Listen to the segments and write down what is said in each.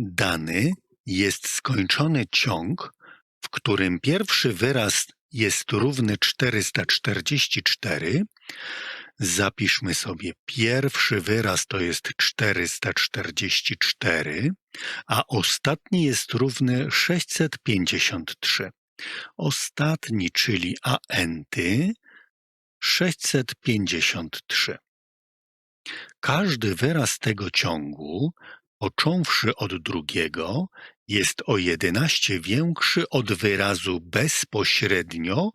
Dany jest skończony ciąg, w którym pierwszy wyraz jest równy 444. Zapiszmy sobie pierwszy wyraz to jest 444, a ostatni jest równy 653. Ostatni, czyli anty, 653. Każdy wyraz tego ciągu, począwszy od drugiego, jest o 11 większy od wyrazu bezpośrednio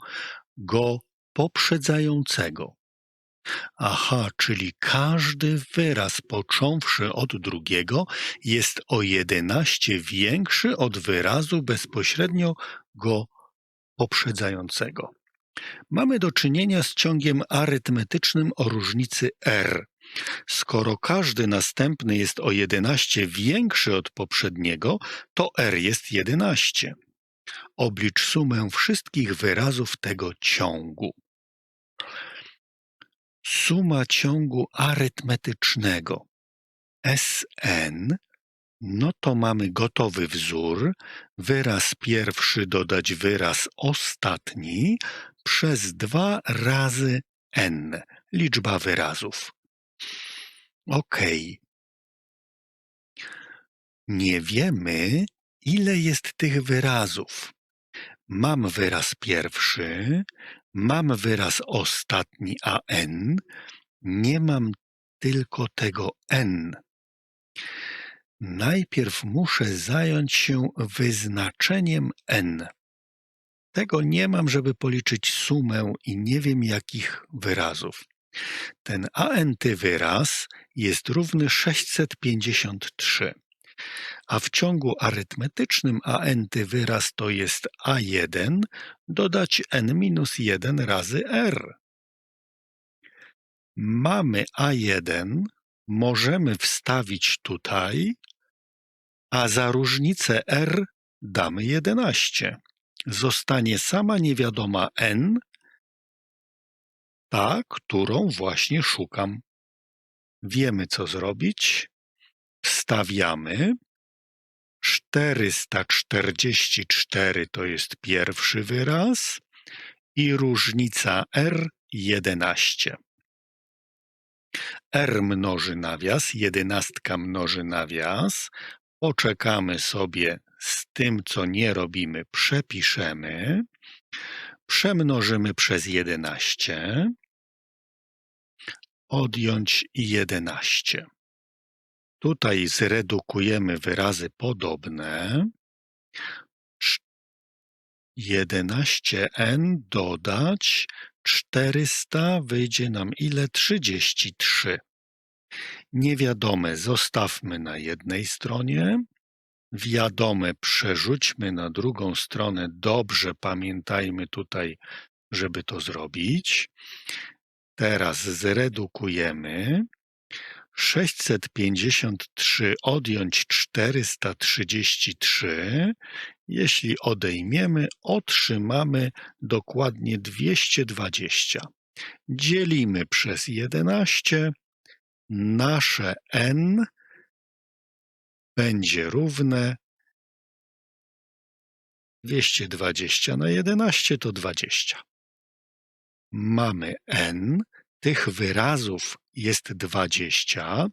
go poprzedzającego. Aha, czyli każdy wyraz począwszy od drugiego jest o 11 większy od wyrazu bezpośrednio go poprzedzającego. Mamy do czynienia z ciągiem arytmetycznym o różnicy r. Skoro każdy następny jest o 11 większy od poprzedniego, to r jest 11. Oblicz sumę wszystkich wyrazów tego ciągu. Suma ciągu arytmetycznego Sn, no to mamy gotowy wzór, wyraz pierwszy dodać wyraz ostatni przez 2 razy n, liczba wyrazów. OK. Nie wiemy, ile jest tych wyrazów. Mam wyraz pierwszy, mam wyraz ostatni an, nie mam tylko tego n. Najpierw muszę zająć się wyznaczeniem n. Tego nie mam, żeby policzyć sumę i nie wiem jakich wyrazów. Ten anty wyraz jest równy 653, a w ciągu arytmetycznym anty wyraz to jest a1 dodać n minus 1 razy r. Mamy a1, możemy wstawić tutaj, a za różnicę r damy 11. Zostanie sama niewiadoma n, ta, którą właśnie szukam. Wiemy, co zrobić. Wstawiamy. 444 to jest pierwszy wyraz i różnica r 11. r mnoży nawias, jedenastka mnoży nawias. Poczekamy sobie z tym, co nie robimy, przepiszemy. Przemnożymy przez 11 odjąć jedenaście. Tutaj zredukujemy wyrazy podobne. 11n dodać 400 wyjdzie nam ile? 33. Niewiadome zostawmy na jednej stronie. Wiadome przerzućmy na drugą stronę. Dobrze pamiętajmy tutaj, żeby to zrobić. Teraz zredukujemy. 653 odjąć 433. Jeśli odejmiemy, otrzymamy dokładnie 220. Dzielimy przez 11. Nasze n będzie równe 220 na 11 to 20 mamy n, tych wyrazów jest 20,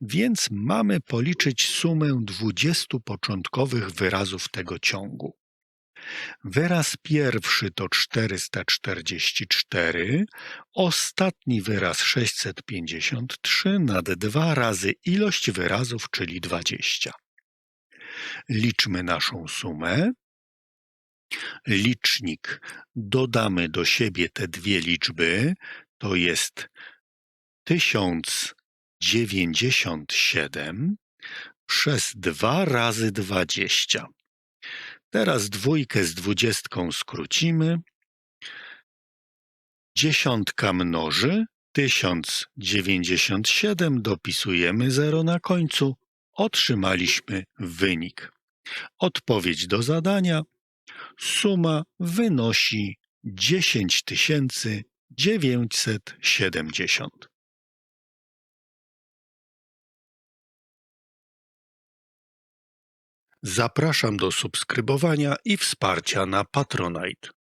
więc mamy policzyć sumę 20 początkowych wyrazów tego ciągu. Wyraz pierwszy to 444, ostatni wyraz 653 nad dwa razy ilość wyrazów, czyli 20. Liczmy naszą sumę licznik dodamy do siebie te dwie liczby, to jest 1097 przez 2 razy 20. Teraz dwójkę z dwudziestką skrócimy. Dziesiątka mnoży 1097, dopisujemy 0 na końcu, otrzymaliśmy wynik. Odpowiedź do zadania Suma wynosi dziesięć tysięcy dziewięćset siedemdziesiąt. Zapraszam do subskrybowania i wsparcia na Patronite.